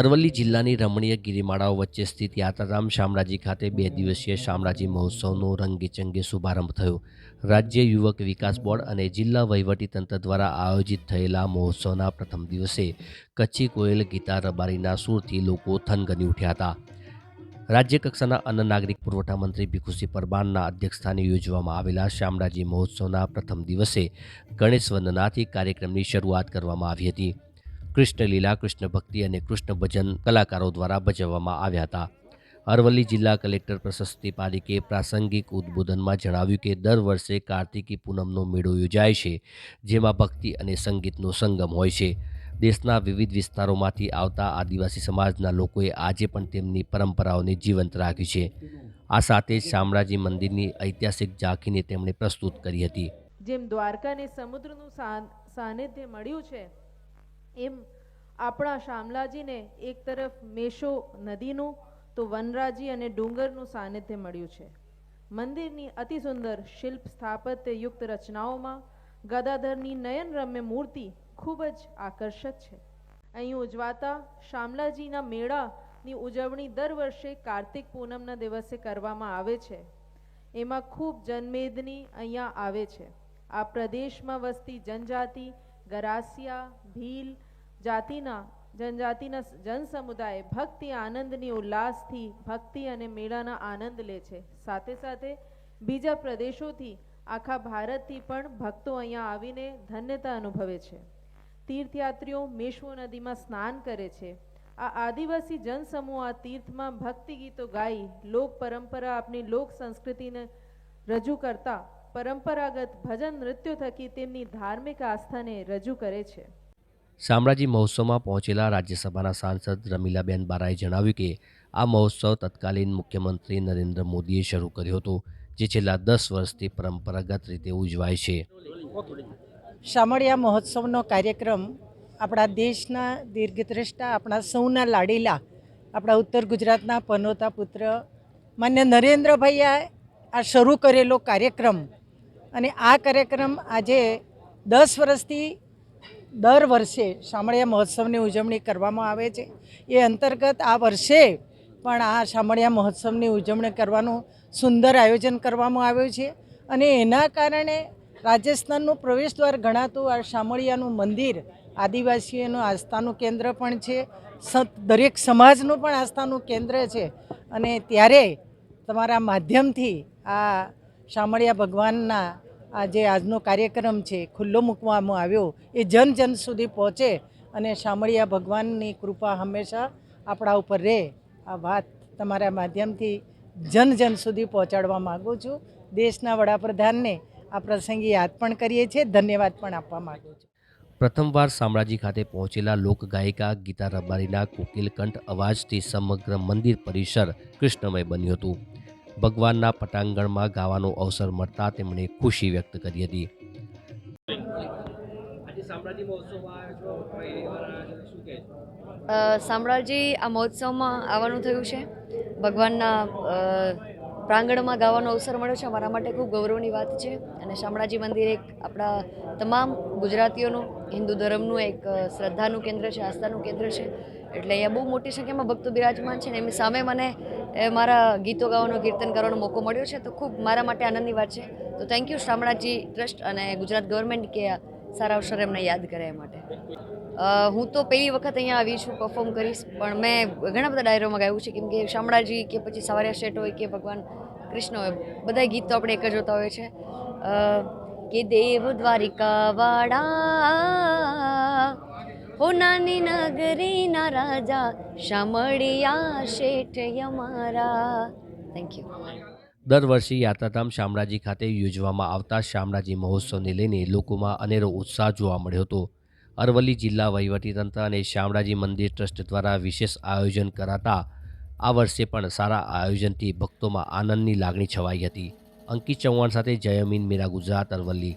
અરવલ્લી જિલ્લાની રમણીય ગિરિમાળાઓ વચ્ચે સ્થિત યાત્રાધામ શામળાજી ખાતે બે દિવસીય શામળાજી મહોત્સવનો રંગેચંગે શુભારંભ થયો. રાજ્ય યુવક વિકાસ બોર્ડ અને જિલ્લા વહીવટીતંત્ર દ્વારા આયોજિત થયેલા મહોત્સવના પ્રથમ દિવસે કચ્છી કોયલ ગીતા રબારીના સૂરથી લોકો થનગની ઉઠ્યા હતા. રાજ્ય કક્ષાના અન્ન નાગરિક પુરવઠા મંત્રી ભીખુસિંહ પરમારના અધ્યક્ષસ્થાને યોજવામાં આવેલા શામળાજી મહોત્સવના પ્રથમ દિવસે ગણેશ વંદનાથી કાર્યક્રમની શરૂઆત કરવામાં આવી હતી. કૃષ્ણ લીલા કૃષ્ણ ભક્તિ અને કૃષ્ણ ભજન કલાકારો દ્વારા ભજવવામાં આવ્યા હતા. અરવલ્લી જિલ્લા કલેક્ટર પ્રશસ્તિ પાલિકે પ્રાસંગિક ઉદ્બોધનમાં જણાવ્યું કે દર વર્ષે કાર્તિકી પૂનમનો મેળો યોજાય છે, જેમાં ભક્તિ અને સંગીતનો સંગમ હોય છે. દેશના વિવિધ વિસ્તારોમાંથી આવતા આદિવાસી સમાજના લોકોએ આજે પણ તેમની પરંપરાઓને જીવંત રાખી છે. આ સાથે જ શામળાજી મંદિરની ઐતિહાસિક ઝાંખીને તેમણે પ્રસ્તુત કરી હતી. જેમ દ્વારકાને સમુદ્રનું સાનિધ્ય મળ્યું છે એમ આપણા શામલાજીને એક તરફ મેશો નદીનું, તો વનરાજી અને ડુંગરનું સાનિધ્ય મળ્યું છે. મંદિરની અતિ સુંદર શિલ્પ સ્થાપત્ય યુક્ત રચનાઓમાં ગદાધરની નયનરમ્ય મૂર્તિ ખૂબ જ આકર્ષક છે. અહીં ઉજવાતા શામલાજીના મેળાની ઉજવણી દર વર્ષે કાર્તિક પૂનમના દિવસે કરવામાં આવે છે. એમાં ખૂબ જનમેદની અહીંયા આવે છે. આ પ્રદેશમાં વસતી જનજાતિ ગરાસિયા, ભીલ જાતિના, જનજાતિના જનસમુદાય ભક્તિ, આનંદની ઉલ્લાસથી ભક્તિ અને મેળાના આનંદ લે છે. સાથે સાથે બીજા પ્રદેશોથી આખા ભારતથી પણ ભક્તો અહીંયા આવીને ધન્યતા અનુભવે છે. તીર્થયાત્રીઓ મેશ્વો નદીમાં સ્નાન કરે છે. આ આદિવાસી જનસમૂહ આ તીર્થમાં ભક્તિ ગીતો ગાઈ, લોક પરંપરા આપણી લોક સંસ્કૃતિને રજૂ કરતા પરંપરાગત ભજન નૃત્યો થકી તેમની ધાર્મિક આસ્થાને રજૂ કરે છે. શામળાજી મહોત્સવમાં પહોંચેલા રાજ્યસભાના સાંસદ રમીલાબેન બારાએ જણાવ્યું કે આ મહોત્સવ તત્કાલીન મુખ્યમંત્રી નરેન્દ્ર મોદીએ શરૂ કર્યો હતો જે છેલ્લા દસ વર્ષથી પરંપરાગત રીતે ઉજવાય છે. શામળિયા મહોત્સવનો કાર્યક્રમ આપણા દેશના દીર્ઘદ્રષ્ટા આપણા સૌના લાડીલા આપણા ઉત્તર ગુજરાતના પનોતા પુત્ર માન્ય નરેન્દ્રભાઈએ આ શરૂ કરેલો કાર્યક્રમ અને આ કાર્યક્રમ આજે દસ વર્ષથી દર વર્ષે શામળિયા મહોત્સવની ઉજવણી કરવામાં આવે છે. એ અંતર્ગત આ વર્ષે પણ આ શામળિયા મહોત્સવની ઉજવણી કરવાનું સુંદર આયોજન કરવામાં આવ્યું છે અને એના કારણે રાજસ્થાનનું પ્રવેશદ્વાર ગણાતું આ શામળિયાનું મંદિર, આદિવાસીઓનું આસ્થાનું કેન્દ્ર પણ છે દરેક સમાજનું પણ આસ્થાનું કેન્દ્ર છે અને ત્યારે તમારા માધ્યમથી આ શામળિયા ભગવાનના આ જે આજનો કાર્યક્રમ છે, ખુલ્લો મૂકવામાં આવ્યો, એ જન જન સુધી પહોંચે અને શામળિયા ભગવાનની કૃપા હંમેશા આપણા ઉપર રહે. આ વાત તમારા માધ્યમથી જન જન સુધી પહોંચાડવા માગું છું. દેશના વડાપ્રધાનને આ પ્રસંગે યાદ પણ કરીએ છીએ. ધન્યવાદ પણ આપવા માગું છું. પ્રથમવાર શામળાજી ખાતે પહોંચેલા લોકગાયિકા ગીતા રબારીના કોકિલકંઠ અવાજથી સમગ્ર મંદિર પરિસર કૃષ્ણમય બન્યું હતું. ભગવાનના પટાંગણમાં ગાવાનો અવસર મળતા તેમણે ખુશી વ્યક્ત કરી હતી. શામળાજી આ મહોત્સવમાં આવવાનું થયું છે. ભગવાનના પ્રાંગણમાં ગાવાનો અવસર મળ્યો છે. અમારા માટે ખૂબ ગૌરવની વાત છે. અને શામળાજી મંદિર એક આપણા તમામ ગુજરાતીઓનું હિન્દુ ધર્મનું એક શ્રદ્ધાનું કેન્દ્ર છે આસ્થાનું કેન્દ્ર છે. એટલે અહીંયા બહુ મોટી સંખ્યામાં ભક્તો બિરાજમાન છે ને એમની સામે મને મારા ગીતો ગાવાનો, કીર્તન કરવાનો મોકો મળ્યો છે. તો ખૂબ મારા માટે આનંદની વાત છે. તો થેન્ક યુ શામળાજી ટ્રસ્ટ અને ગુજરાત ગવર્મેન્ટ કે સારા અવસર એમને યાદ કરે એ માટે. હું તો પહેલી વખત અહીંયા આવી છું પરફોર્મ કરીશ, પણ મેં ઘણા બધા ડાયરોમાં ગાયું છે. કેમ કે શામળાજી કે પછી સવારિયા શેઠ હોય કે ભગવાન કૃષ્ણ હોય બધા ગીત તો આપણે એક જ હોતા હોય છે. કે દેવ દ્વારિકા વાળા હો નાની નગરીના રાજા શામળિયા શેઠ અમારા થેન્ક યુ દર વર્ષે યાત્રાધામ શામળાજી ખાતે યોજવામાં આવતા શામળાજી મહોત્સવને લઈને લોકોમાં અનેરો ઉત્સાહ જોવા મળ્યો હતો. અરવલ્લી જિલ્લા વહીવટીતંત્ર અને શામળાજી મંદિર ટ્રસ્ટ દ્વારા વિશેષ આયોજન કરાતા આ વર્ષે પણ સારા આયોજનથી ભક્તોમાં આનંદની લાગણી છવાઈ હતી. અંકિત ચૌહાણ સાથે જયમીન મેરા ગુજરાત અરવલ્લી.